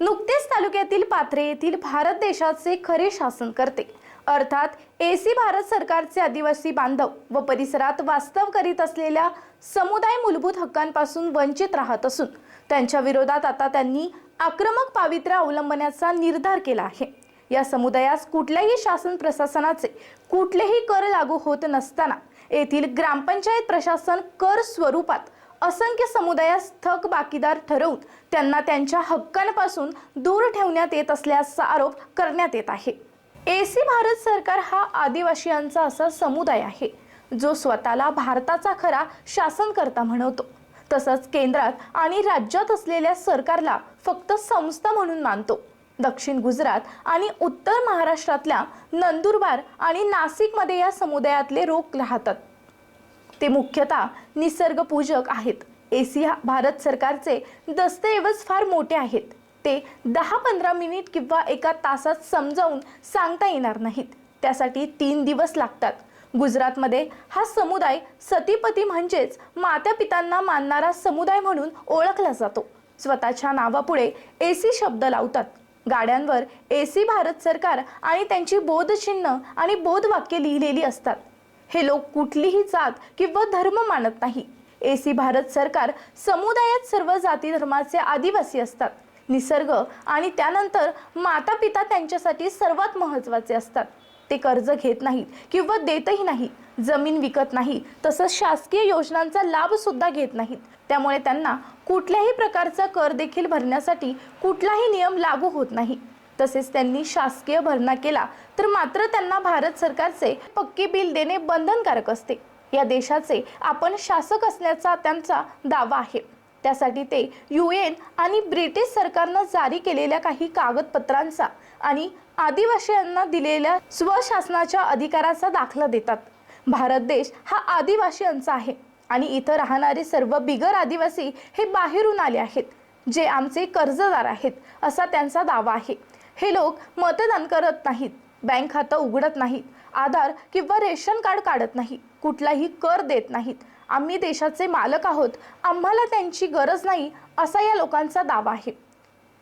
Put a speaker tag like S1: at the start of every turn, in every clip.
S1: नुकतेच तालुक्यातील पाथरे येथील भारत देशाचे खरे शासन करते. अर्थात एसी भारत सरकारचे आदिवासी बांधव व परिसरात वास्तव करीत असलेल्या समुदाय मूलभूत हक्कांपासून वंचित राहत असून त्यांच्या विरोधात आता त्यांनी आक्रमक पावित्र्य अवलंबण्याचा निर्धार केला आहे. या समुदायास कुठल्याही शासन प्रशासनाचे कुठलेही कर लागू होत नसताना येथील ग्रामपंचायत प्रशासन कर स्वरूपात असंख्य समुदायास थक बाकीदार ठरवून त्यांना त्यांच्या हक्कांपासून दूर ठेवण्यात येत असल्याचा आरोप करण्यात येत आहे. एसी भारत सरकार हा आदिवासियांचा असा समुदाय आहे जो स्वतःला भारताचा खरा शासनकर्ता म्हणवतो तसंच केंद्रात आणि राज्यात असलेल्या सरकारला फक्त संस्था म्हणून मानतो. दक्षिण गुजरात आणि उत्तर महाराष्ट्रातल्या नंदुरबार आणि नाशिकमध्ये या समुदायातले लोक राहतात. ते मुख्यतः निसर्गपूजक आहेत. एसिया भारत सरकारचे दस्तऐवज फार मोठे आहेत. ते दहा पंधरा मिनिट किंवा एका तासात समजावून सांगता येणार नाहीत. त्यासाठी तीन दिवस लागतात. गुजरातमध्ये हा समुदाय सतीपती म्हणजेच मात्या पितांना मानणारा समुदाय म्हणून ओळखला जातो. स्वतःच्या नावापुढे एसी शब्द लावतात. गाड्यांवर एसी भारत सरकार आणि त्यांची बोधचिन्ह आणि बोधवाक्य लिहिलेली असतात. हे लोक कुठलीही जात किंवा धर्म मानत नाही. एसी भारत सरकार समुदायात सर्व जाती धर्माचे आदिवासी असतात. निसर्ग आणि त्यानंतर माता पिता त्यांच्यासाठी सर्वात महत्त्वाचे असतात. ते कर्ज घेत नाहीत किंवा देतही नाही जमीन विकत नाही तसंच शासकीय योजनांचा लाभ सुद्धा घेत नाहीत. त्यामुळे त्यांना कुठल्याही प्रकारचा कर देखील भरण्यासाठी कुठलाही नियम लागू होत नाही. तसेच त्यांनी शासकीय भरणा केला तर मात्र त्यांना भारत सरकारचे पक्के बिल देणे बंधनकारक असते. या देशाचे आपण शासक असण्याचा त्यांचा दावा आहे. त्यासाठी ते यू एन आणि ब्रिटिश सरकारनं जारी केलेल्या काही कागदपत्रांचा आणि आदिवासीयांना दिलेल्या स्वशासनाच्या अधिकाराचा दाखला देतात. भारत देश हा आदिवासीयांचा आहे आणि इथं राहणारे सर्व बिगर आदिवासी हे बाहेरून आले आहेत जे आमचे कर्जदार आहेत असा त्यांचा दावा आहे. हे लोक मतदान करत नाहीत. बँक खातं उघडत नाहीत. आधार किंवा रेशन कार्ड काढत नाही कुठलाही कर देत नाहीत. आम्ही देशाचे मालक आहोत. आम्हाला त्यांची गरज नाही असा या लोकांचा दावा आहे.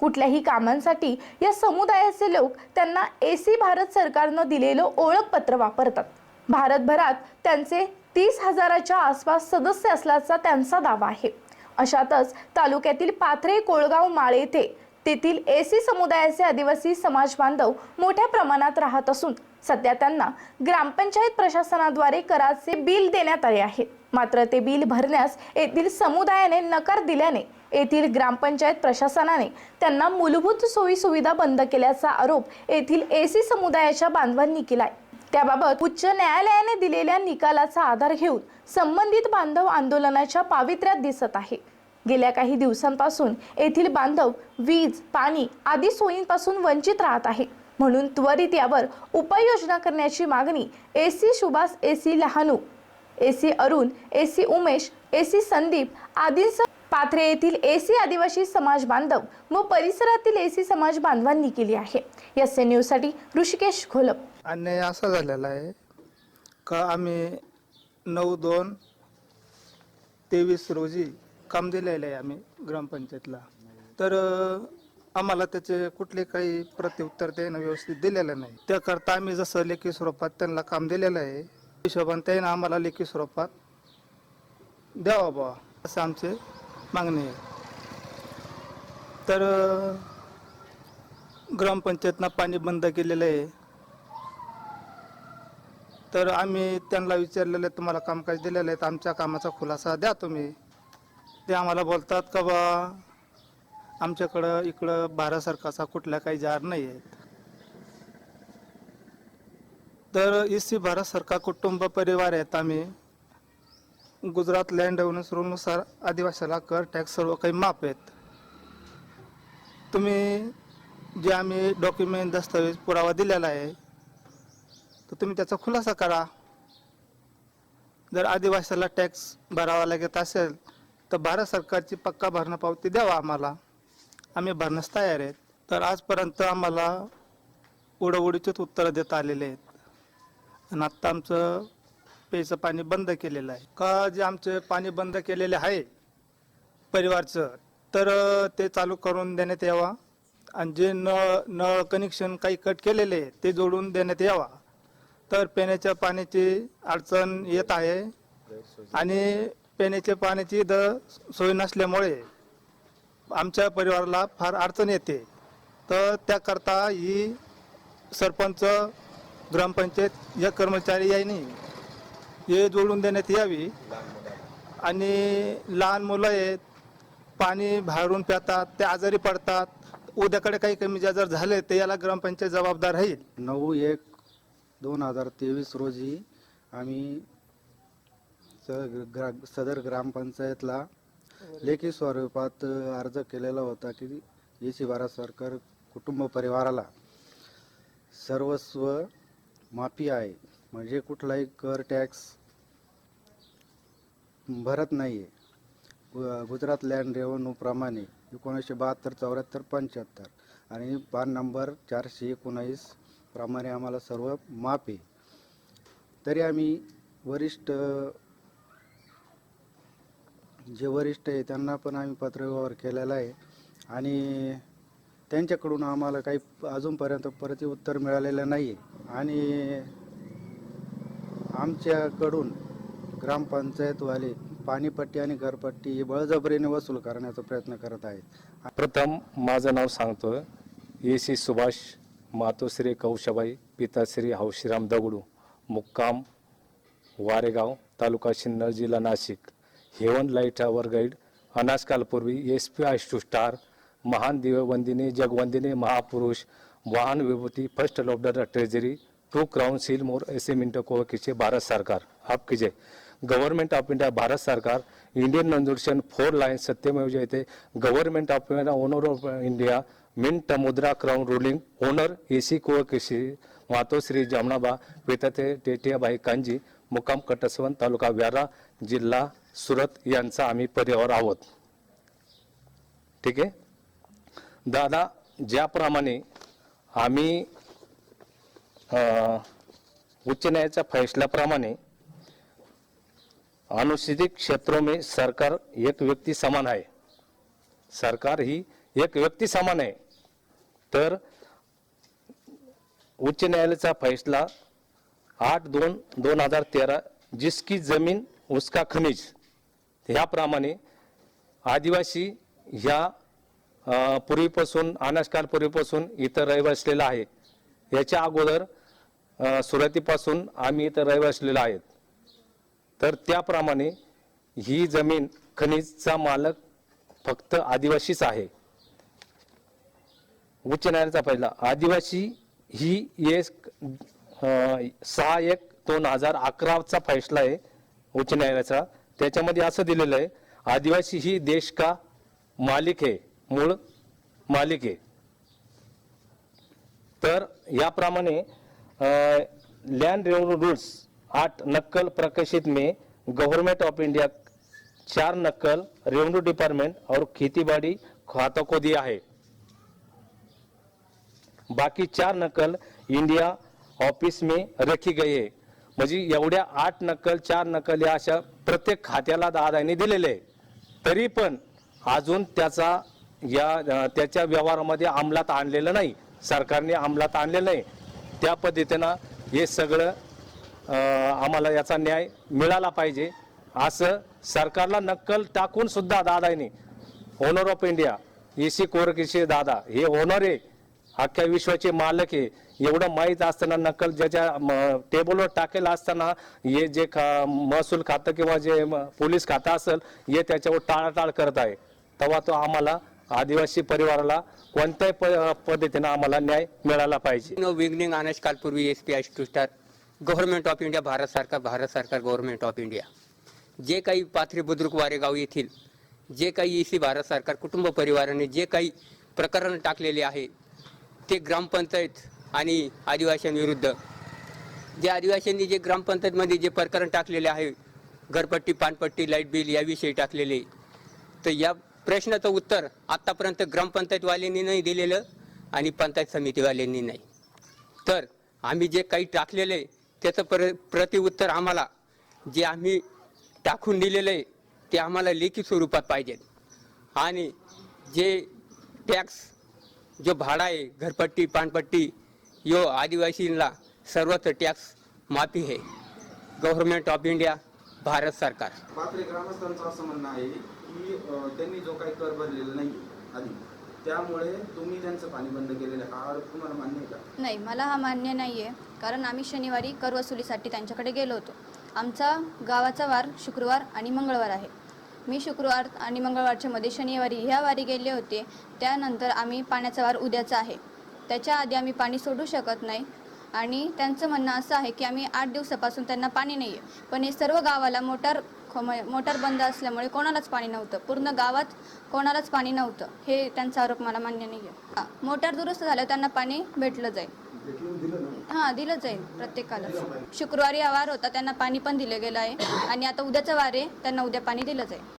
S1: कुठल्याही कामांसाठी या समुदायाचे लोक त्यांना ए सी भारत सरकारनं दिलेलं ओळखपत्र वापरतात. भारतभरात त्यांचे तीस हजाराच्या आसपास सदस्य असल्याचा त्यांचा दावा आहे. अशातच तालुक्यातील पाथरे कोळगाव माळे येथे तेथील एसी समुदायाचे आदिवासी समाज बांधव मोठ्या प्रमाणात राहत असून सध्या त्यांना ग्रामपंचायत प्रशासनाद्वारे कराचे बिल देण्यात आले आहे. मात्र ते बिल भरण्यास येथील समुदायाने नकार दिल्याने येथील ग्रामपंचायत प्रशासनाने त्यांना मूलभूत सोयी सुविधा बंद केल्याचा आरोप येथील एसी समुदायाच्या बांधवांनी केलाय. त्याबाबत उच्च न्यायालयाने दिलेल्या निकालाचा आधार घेऊन संबंधित बांधव आंदोलनाच्या पावित्र्यात दिसत आहे. गेल्या काही दिवसांपासून येथील बांधव वीज पाणी आदी सोयींपासून वंचित राहत आहे. म्हणून त्वरित यावर उपाययोजना करण्याची मागणी एसी सुभाष एसी लहानू एसी अरुण एसी उमेश एसी संदीप आदींसह पाथरे येथील एसी आदिवासी समाज बांधव व परिसरातील एसी समाज बांधवांनी केली आहे. एस ए न्यूजसाठी ऋषिकेश घोलप
S2: अन्याय असा झालेला आहे का आम्ही नऊ दोन तेवीस रोजी काम दिलेलं आहे आम्ही ग्रामपंचायतला. तर अ, आम्हाला त्याचे कुठले काही प्रत्युत्तर त्यानं व्यवस्थित दिलेलं नाही. त्याकरता आम्ही जसं लेखी स्वरूपात त्यांना काम दिलेलं आहे हिशोबाने त्यानं आम्हाला लेखी स्वरूपात द्यावा बा असं आमचे मागणी आहे. तर अ, ग्रामपंचायतनं पाणी बंद केलेलं आहे. तर आम्ही त्यांना विचारलेलं आहे, तुम्हाला कामकाज दिलेलं आहे तर आमच्या कामाचा खुलासा द्या तुम्ही. ते आम्हाला बोलतात का बा आमच्याकडं इकडं भारत सरकारचा कुठला काही जार नाही आहेत. तर इसी भारत सरकार कुटुंब परिवार आहेत आम्ही. गुजरात लँड सुरूनुसार आदिवासीला कर टॅक्स सर्व काही माफ आहेत. तुम्ही जे आम्ही डॉक्युमेंट दस्तावेज पुरावा दिलेला आहे तर तुम्ही त्याचा खुलासा करा. जर आदिवासीला टॅक्स भरावा लागत असेल तर भारत सरकारची पक्का भरणा पावती द्यावा आम्हाला. आम्ही भरण्यास तयार आहेत. तर आजपर्यंत आम्हाला उडवडीचेच उत्तरं देता आलेले आहेत. आणि आत्ता आमचं प्यायचं पाणी बंद केलेलं आहे. का जे आमचे पाणी बंद केलेले आहे परिवारचं तर ते चालू करून देण्यात यावा. आणि जे नळ नळ कनेक्शन काही कट केलेले आहे, ते जोडून देण्यात यावा. तर पिण्याच्या पाण्याची अडचण येत आहे. आणि पिण्याच्या पाण्याची द सोय नसल्यामुळे आमच्या परिवाराला फार अडचण येते. तर त्याकरता ही सरपंच ग्रामपंचायत या कर्मचारी यांनी हे जोडून देण्यात यावी. आणि लहान मुलं आहेत पाणी बाहेरून पितात ते आजारी पडतात. उद्याकडे काही कमी जर झाले तर याला ग्रामपंचायत जबाबदार राहील.
S3: नऊ एक दोन हजार तेवीस रोजी आम्ही ग्रा सदर ग्रामपंचायतला लेखी स्वरूपात अर्ज केलेला होता की ए सी भारत सरकार कुटुंब परिवाराला सर्वस्व माफी आहे. म्हणजे कुठलाही कर टॅक्स भरत नाही आहे गुजरात लँड रेव्हन्यूप्रमाणे एकोणीसशे बहात्तर चौऱ्याहत्तर पंच्याहत्तर आणि पान नंबर चारशे एकोणावीस प्रमाणे आम्हाला सर्व माफ आहे. तरी आम्ही वरिष्ठ जे वरिष्ठ आहे त्यांना पण आम्ही पत्रव्यवहार केलेला आहे. आणि त्यांच्याकडून आम्हाला काही अजूनपर्यंत प्रतिउत्तर मिळालेलं नाही आहे आणि आमच्याकडून ग्रामपंचायतवाले पाणीपट्टी आणि घरपट्टी ही बळजबरीने वसूल करण्याचा प्रयत्न करत आहेत.
S4: प्रथम माझं नाव सांगतो ए सी सुभाष मातोश्री कौशाबाई पिताश्री हौशीराम दगडू मुक्काम वारेगाव तालुका सिन्नर जिल्हा Nashik. Heaven light tower guide अनाजकालपूर्वी S P I two star महान दिव्यवंदिनी जगवंदिनी महापुरुष वाहन विभूती first लॉबडर treasury to crown seal more ऐसे मिनटो को भारत सरकार आप कीजिए। गव्हर्नमेंट ऑफ इंडिया भारत सरकार इंडियन नंजुर्शन four line Satyamev Jayate government of India owner of India mint मुद्रा क्राउन रुलिंग ओनर एसी को कृषी मातोश्री जमनाबा पिताते टेटियाबाई कांजी मुक्काम कटसवन तालुका व्यारा जिल्हा सुरत यांचा आम्ही परिवार आहोत. ठीक आहे? दादा ज्याप्रमाणे आम्ही उच्च न्यायालयाच्या फैसल्याप्रमाणे अनुसूचित क्षेत्रों में सरकार एक व्यक्ती समान आहे. सरकार ही एक व्यक्ती समान आहे. तर उच्च न्यायालयाचा फैसला आठ दोन दोन हजार तेरा जिसकी जमीन उसका खनिज ह्याप्रमाणे आदिवासी ह्या पूर्वीपासून अनाजकाल पूर्वीपासून इथं रहिवासलेला आहे. याच्या अगोदर सुरुवातीपासून आम्ही इथं रहिवासलेलो आहेत. तर त्याप्रमाणे ही जमीन खनिजचा मालक फक्त आदिवासीच आहे. उच्च न्यायालयाचा पहिला आदिवासी ही एक सहा एक दोन हजार अकराचा फैसला आहे उच्च न्यायालयाचा. त्याच्यामध्ये असं दिलेलं आहे आदिवासी ही देश का मालिक आहे? मूळ मालिक आहे. तर याप्रमाणे लँड रेव्हन्यू रूल्स आठ नक्कल प्रकाशित में गवर्नमेंट ऑफ इंडिया चार नक्कल रेवन्यू डिपार्टमेंट और खेतीबाड़ी खाता को दिया है बाकी चार नकल इंडिया ऑफिस में रखी गई है म्हणजे एवढ्या आठ नकल चार नकल या अशा प्रत्येक खात्याला दादाने दिलेले आहे. तरी पण अजून त्याचा या त्याच्या व्यवहारामध्ये अंमलात आणलेलं नाही. सरकारने अंमलात आणलेलं नाही. त्या पद्धतीनं हे सगळं आम्हाला याचा न्याय मिळाला पाहिजे. असं सरकारला नक्कल टाकून सुद्धा दादाने ओनर ऑफ इंडिया एसी कोरकेचे दादा हे ओनर आहे अख्ख्या विश्वाचे मालक आहे. एवढं माहीत असताना नकल ज्याच्या म, टेबलवर टाकेल असताना हे जे खा- महसूल खातं किंवा जे म, पोलीस खातं असेल हे त्याच्यावर टाळाटाळ करत आहे. तेव्हा तो आम्हाला आदिवासी परिवाराला कोणत्याही प- पद्धतीनं आम्हाला न्याय मिळाला पाहिजे.
S5: No beginning Anand कालपूर्वी S P I two star government of India Bharat सरकार भारत सरकार गव्हर्नमेंट ऑफ इंडिया जे काही पाथरी बुद्रुक वारेगाव येथील जे काही एसी भारत सरकार कुटुंब परिवाराने जे काही प्रकरण टाकलेले आहे ते ग्रामपंचायत आणि आदिवासींविरुद्ध जे आदिवासींनी जे ग्रामपंचायतमध्ये जे प्रकरण टाकलेले आहे घरपट्टी पानपट्टी लाइट बिल याविषयी टाकलेले तर या प्रश्नाचं उत्तर आत्तापर्यंत ग्रामपंचायतवाल्यांनी नाही दिलेलं आणि पंचायत समितीवाल्यांनी नाही. तर आम्ही जे काही टाकलेलं आहे त्याचं प्र प्रतिउत्तर आम्हाला जे आम्ही टाकून दिलेलं आहे ते आम्हाला लेखी स्वरूपात पाहिजेत. आणि जे टॅक्स जो भाडा आहे घरपट्टी पानपट्टी यो आदिवासींना सर्वत्र टॅक्स माफी आहे. गव्हर्नमेंट ऑफ इंडिया भारत सरकार.
S6: पात्रे ग्रामस्थांचं असं म्हणणं आहे की त्यांनी जो काही कर भरलेला नाही आधी त्यामुळे तुम्ही त्यांचं पाणी बंद केलेलं आहे. हा आरोप तुम्हाला मान्य आहे का?
S7: नाही मला हा मान्य नाही आहे कारण आम्ही शनिवारी कर वसुलीसाठी त्यांच्याकडे गेलो होतो. आमचा गावाचा वार शुक्रवार आणि मंगळवार आहे. मी शुक्रवार आणि मंगळवारच्या मध्ये शनिवारी ह्या वारी गेले होते. त्यानंतर आम्ही पाण्याचा वार उद्याचा आहे. त्याच्या आधी आम्ही पाणी सोडू शकत नाही. आणि त्यांचं म्हणणं असं आहे की आम्ही आठ दिवसापासून त्यांना पाणी नाही आहे पण हे सर्व गावाला मोटार मोटार बंद असल्यामुळे कोणालाच पाणी नव्हतं. पूर्ण गावात कोणालाच पाणी नव्हतं. हे त्यांचा आरोप मला मान्य नाही आहे मोटार दुरुस्त झाल्यावर त्यांना पाणी भेटलं जाईल. हां दिलं जाईल प्रत्येकाला शुक्रवारी हा वार होता त्यांना पाणी पण दिलं गेलं आहे. आणि आता उद्याचा वार आहे त्यांना उद्या पाणी दिलं जाईल.